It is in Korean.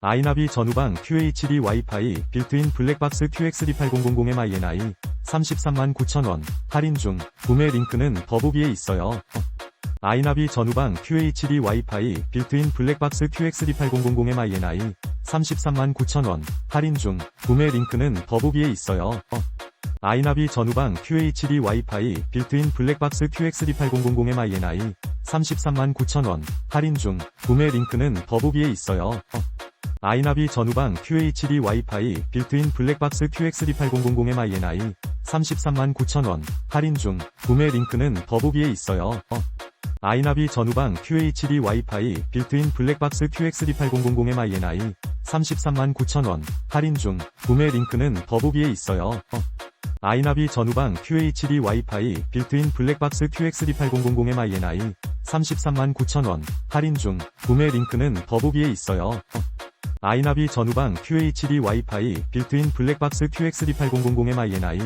아이나비 전후방 QHD 와이파이 빌트인 블랙박스 QX38000MINI 33만 9천원 할인 중 구매 링크는 더보기에 있어요. 아이나비 전후방 QHD 와이파이 빌트인 블랙박스 QX38000MINI 33만 9천원 할인 중 구매 링크는 더보기에 있어요. 아이나비 전후방 QHD 와이파이 빌트인 블랙박스 QX38000MINI 33만 9천원 할인 중 구매 링크는 더보기에 있어요. 아이나비 전후방 QHD 와이파이 빌트인 블랙박스 QX38000MINI 33만 9천원 할인 중 구매 링크는 더보기에 있어요. 아이나비 전후방 QHD 와이파이 빌트인 블랙박스 QX38000MINI 33만 9천원 할인 중 구매 링크는 더보기에 있어요. 아이나비 전후방 QHD 와이파이 빌트인 블랙박스 QX38000MINI 33만 9천원 할인 중 구매 링크는 더보기에 있어요. 아이나비 전후방 QHD 와이파이 빌트인 블랙박스 QX38000MINI